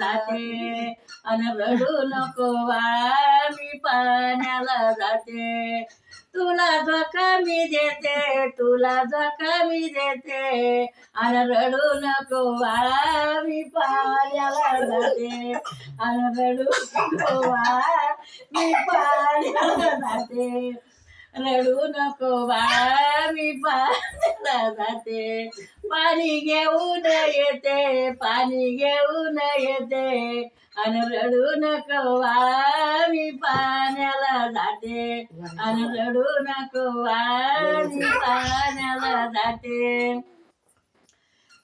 जाते. अन रडू नको बाळा मी पाण्याला जाते. तुला धोका मी देते तुला धोका मी देते. अन रडू नको बाळा मी पाण्याला जाते. अन रडू नको बाळा मी पाण्याला जाते. रडू नको बाळा मी पाण्याला जाते पाणी घेऊन येते पाणी घेऊन येते. आणि रडू नको बाळा मी पाण्याला जाते. आणि रडू नको बाळा मी पाण्याला जाते.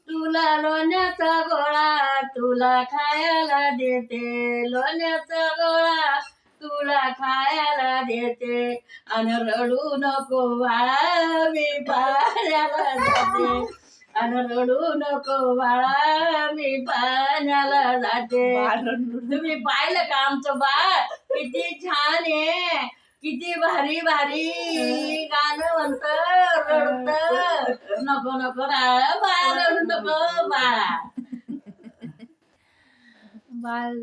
तुला लोण्याचा गोळा तुला खायला देते. लोण्याचा गोळा तुला खायला देते. आणि रडू नको बाळा मी पाण्याला जाते. आणि रडू नको बाळा मी पाण्याला जाते. तुम्ही पाहिलं का आमचं बाळ? किती छान आहे. किती भारी भारी. गाणं म्हणत रडत. नको नको बाळा बाळा रडू नको बाळा. बाळ.